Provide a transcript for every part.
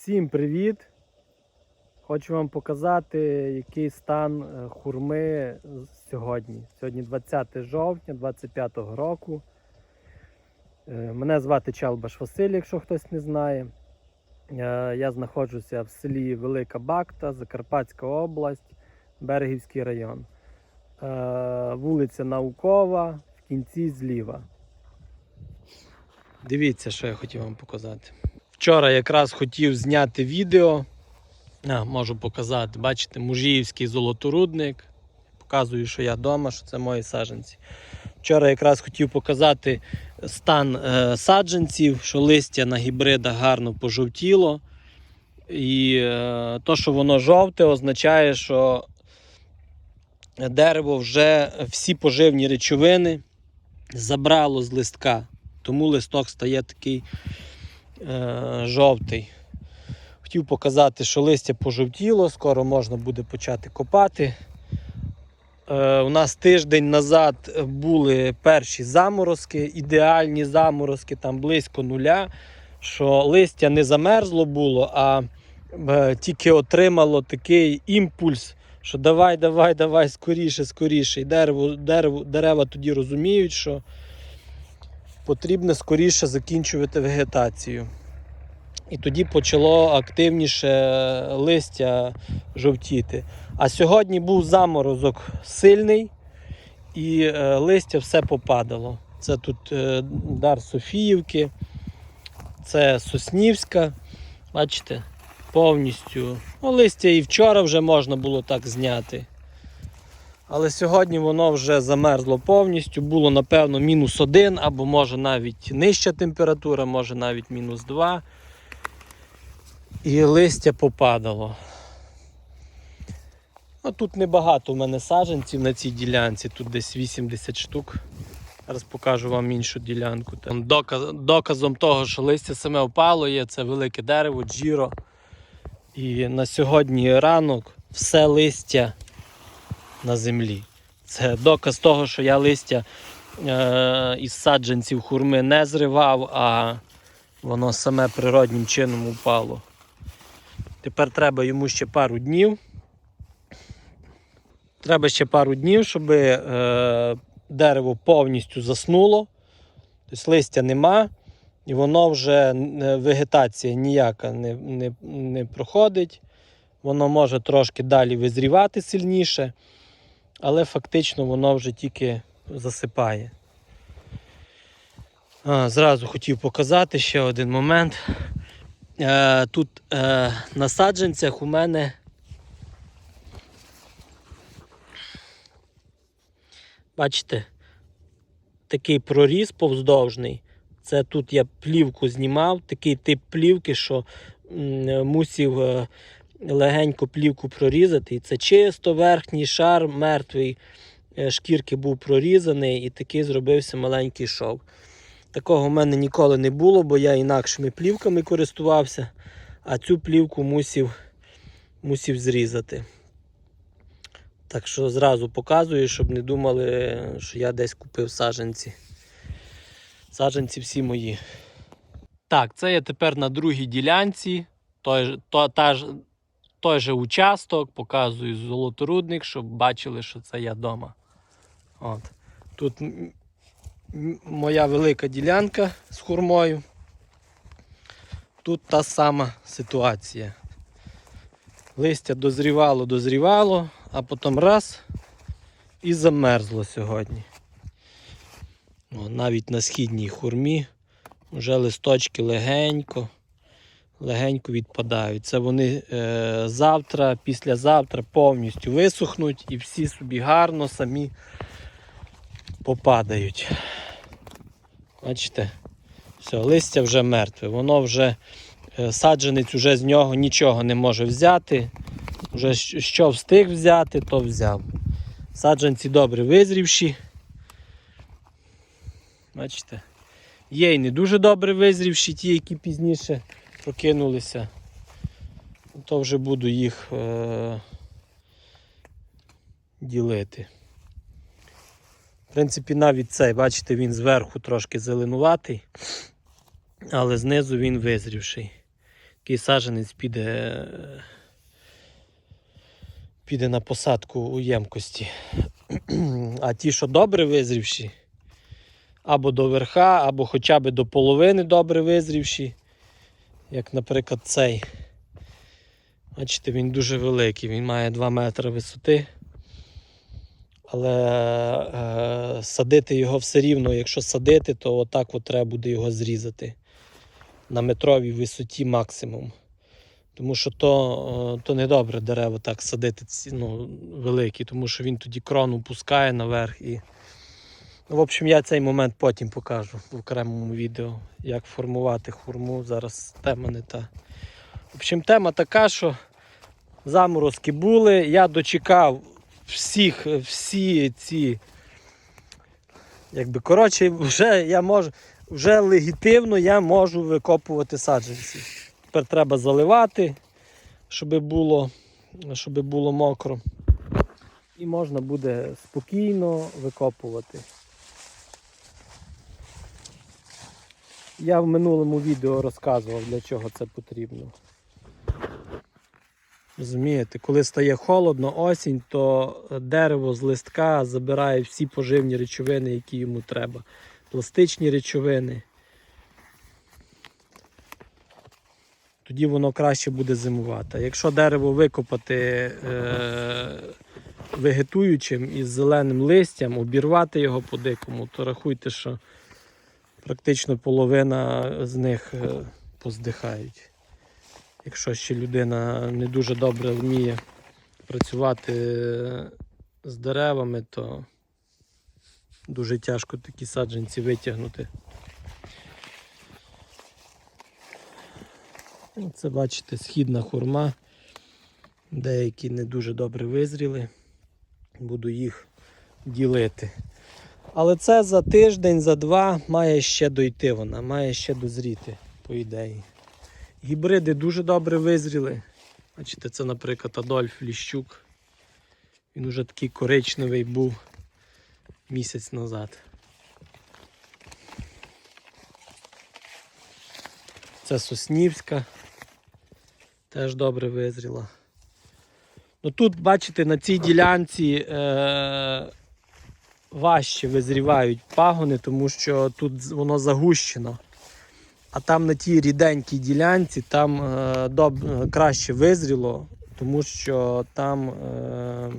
Всім привіт! Хочу вам показати, який стан е, хурми сьогодні. Сьогодні 20 жовтня 2025 року. Е, Мене звати Чалбаш Василь, якщо хтось не знає. Е, Я знаходжуся в селі Велика Бакта, Закарпатська область, Берегівський район. Вулиця Наукова, в кінці зліва. Дивіться, що я хотів вам показати. Вчора якраз хотів зняти відео. А, можу показати. Бачите, мужіївський золоторудник. Показую, що я вдома, що це мої саджанці. Вчора якраз хотів показати стан е, саджанців, що листя на гібридах гарно пожовтіло. І е, то, що воно жовте, означає, що дерево вже всі поживні речовини забрало з листка. Тому листок стає такий е, жовтий. Хотів показати, що листя пожовтіло, скоро можна буде почати копати. Е, у нас тиждень назад були перші заморозки, ідеальні заморозки, там близько нуля, що листя не замерзло було, а е, тільки отримало такий імпульс, що давай, давай, давай, скоріше, скоріше. І дерево, дерево, дерева тоді розуміють, що потрібно скоріше закінчувати вегетацію. І тоді почало активніше листя жовтіти. А сьогодні був заморозок сильний, і е, листя все попадало. Це тут е, дар Софіївки, це Соснівська. Бачите, повністю. Ну, листя і вчора вже можна було так зняти. Але сьогодні воно вже замерзло повністю. Було, напевно, мінус один, або може навіть нижча температура, може навіть мінус 2. І листя попадало. Ну, тут небагато в мене саджанців на цій ділянці, тут десь 80 штук. Зараз покажу вам іншу ділянку. Доказ, доказом того, що листя саме впало, є це велике дерево, джіро. І на сьогодні ранок все листя на землі. Це доказ того, що я листя е, із саджанців хурми не зривав, а воно саме природнім чином упало. Тепер треба йому ще пару днів. Треба ще пару днів, щоб е, дерево повністю заснуло. Тобто листя нема, і воно вже е, вегетація ніяка не, не, не проходить. Воно може трошки далі визрівати сильніше, але фактично воно вже тільки засипає. А, Зразу хотів показати ще один момент. Е, Тут е, на саджанцях у мене бачите, такий проріз повздовжний. Це тут я плівку знімав, такий тип плівки, що м, мусив е, легенько плівку прорізати. І це чисто верхній шар мертвий е, шкірки був прорізаний і такий зробився маленький шов. Такого в мене ніколи не було, бо я інакшими плівками користувався, а цю плівку мусив, мусив зрізати. Так що зразу показую, щоб не думали, що я десь купив саджанці. Саджанці всі мої. Так, це я тепер на другій ділянці. Той, то, та той же участок, показую золоторудник, щоб бачили, що це я вдома. От. Тут моя велика ділянка з хурмою. Тут та сама ситуація. Листя дозрівало, дозрівало, а потім раз і замерзло сьогодні. Навіть на східній хурмі вже листочки легенько, легенько відпадають. Це вони е, завтра, післязавтра повністю висохнуть і всі собі гарно самі попадають. Бачите? Все, листя вже мертве. Воно вже е, саджанець уже з нього нічого не може взяти. Вже що встиг взяти, то взяв. Саджанці добре визрівші. Бачите? Є й не дуже добре визрівші, ті, які пізніше прокинулися. То вже буду їх е- ділити. В принципі, навіть цей, бачите, він зверху трошки зеленуватий, але знизу він визрівший. такий саджанець піде, піде на посадку у ємкості. А ті, що добре визрівші, або до верха, або хоча б до половини добре визрівші, як, наприклад, цей. Бачите, він дуже великий, він має 2 метри висоти. Але е, садити його все рівно, якщо садити, то отак от треба буде його зрізати на метровій висоті максимум. Тому що то, е, то не добре дерева так садити ну, великі, тому що він тоді крону пускає наверх. І... Ну, в общем, я цей момент потім покажу в окремому відео, як формувати хурму. Зараз тема не та. В общем, тема така, що заморозки були. Я дочекав всіх, всі ці. Якби, коротше, вже я можу, вже легітимно я можу викопувати саджанці. Тепер треба заливати, щоб було, щоб було мокро. І можна буде спокійно викопувати. Я в минулому відео розказував, для чого це потрібно. Розумієте, коли стає холодно, осінь, то дерево з листка забирає всі поживні речовини, які йому треба. Пластичні речовини. Тоді воно краще буде зимувати. Якщо дерево викопати е, вегетуючим із зеленим листям, обірвати його по дикому, то рахуйте, що практично половина з них е, поздихають. Якщо ще людина не дуже добре вміє працювати з деревами, то дуже тяжко такі саджанці витягнути. Це бачите східна хурма. Деякі не дуже добре визріли. Буду їх ділити. Але це за тиждень, за два має ще дойти вона, має ще дозріти, по ідеї. Гібриди дуже добре визріли. Бачите, це, наприклад, Адольф Ліщук. Він уже такий коричневий був місяць назад. Це Соснівська. Теж добре визріла. Ну тут, бачите, на цій ділянці е- важче визрівають пагони, тому що тут воно загущено. А там на тій ріденькій ділянці там е, доб... е, краще визріло, тому що там е,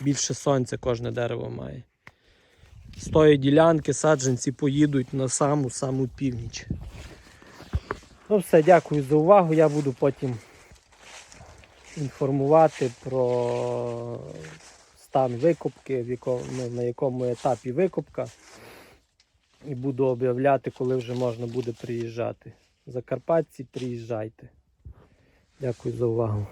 більше сонця кожне дерево має. З тої ділянки саджанці поїдуть на саму-саму північ. Ну все, дякую за увагу. Я буду потім інформувати про стан викопки, в якому, ну, на якому етапі викопка. І буду об'являти, коли вже можна буде приїжджати. Закарпатці, приїжджайте. Дякую за увагу.